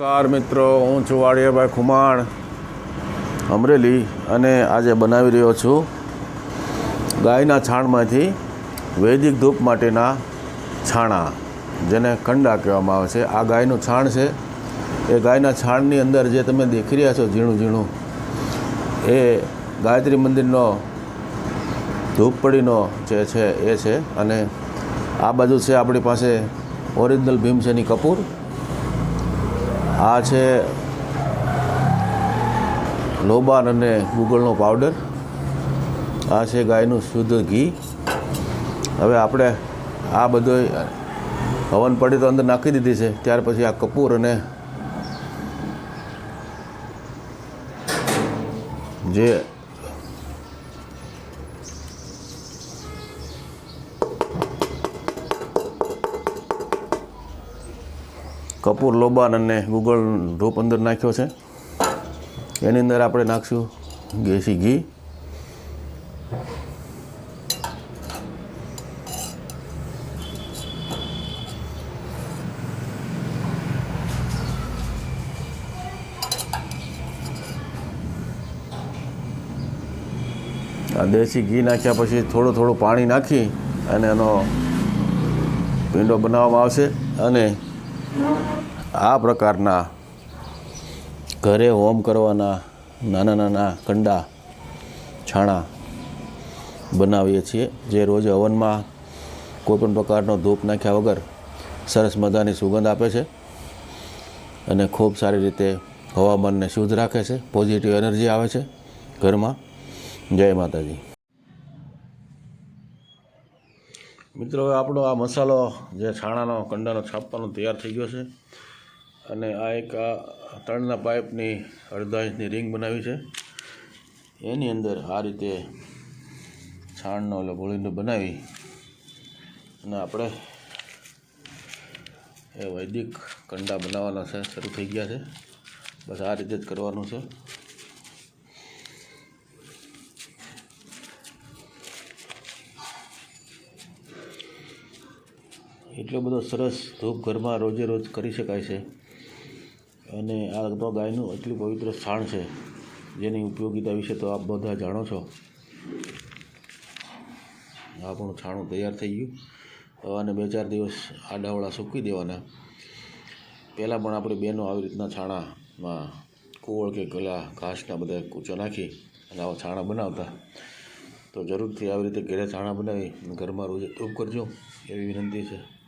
નમસ્કાર મિત્રો, હું છું વાડિયાભાઈ ખુમાણ, અમરેલી, અને આજે બનાવી રહ્યો છું ગાયના છાણમાંથી વૈદિક ધૂપ માટેના છાણા, જેને કંડા કહેવામાં આવે છે. આ ગાયનું છાણ છે. એ ગાયના છાણની અંદર જે તમે દેખી રહ્યા છો ઝીણું ઝીણું, એ ગાયત્રી મંદિરનો ધૂપપડીનો જે છે, એ છે. અને આ બાજુ છે આપણી પાસે ઓરિજિનલ ભીમસેની કપૂર. આ છે લોબાન અને ગુગળનો પાવડર. આ છે ગાયનું શુદ્ધ ઘી. હવે આપણે આ બધો હવન પડી તો અંદર નાખી દીધી છે. ત્યાર પછી આ કપૂર અને જે કપૂર, લોબાન અને ગૂગલ ધૂપ અંદર નાખ્યો છે. એની અંદર આપણે નાખશું દેશી ઘી. આ દેશી ઘી નાખ્યા પછી થોડું થોડું પાણી નાખી અને એનો પીંડો બનાવવામાં આવશે અને આ પ્રકારના ઘરે હોમ કરવાના નાના નાના કંડા, છાણા બનાવીએ છીએ, જે રોજ હવનમાં કોઈપણ પ્રકારનો ધૂપ નાખ્યા વગર સરસ મજાની સુગંધ આપે છે અને ખૂબ સારી રીતે હવામાનને શુદ્ધ રાખે છે. પોઝિટિવ એનર્જી આવે છે ઘરમાં. જય માતાજી. મિત્રો, હવે આપણો આ મસાલો જે છાણાનો, કંડાનો છાપવાનો તૈયાર થઈ ગયો છે અને આ એક આ તળના પાઇપની અડધા ઇંચની રિંગ બનાવી છે. એની અંદર આ રીતે છાણનો ઓલો ગોળીનો બનાવી અને આપણે એ વૈદિક કંડા બનાવવાના છે, શરૂ થઈ ગયા છે. બસ આ રીતે જ કરવાનું છે. એટલો બધો સરસ ધૂપ ઘરમાં રોજે રોજ કરી શકાય છે. અને આ તો ગાયનું એટલું પવિત્ર સ્થાન છે, જેની ઉપયોગિતા વિશે તો આપ બધા જાણો છો. આપણું છાણું તૈયાર થઈ ગયું. આને બે ચાર દિવસ આડાવડા સૂકવી દેવાના. પહેલાં પણ આપણે બહેનો આવી રીતના છાણામાં કુવળ કે ગલા, ઘાસના બધા કૂચો નાખી અને આવા છાણા બનાવતા. તો જરૂરથી આવી રીતે ઘરે છાણા બનાવી ઘરમાં રોજ ધૂપ કરજો એવી વિનંતી છે.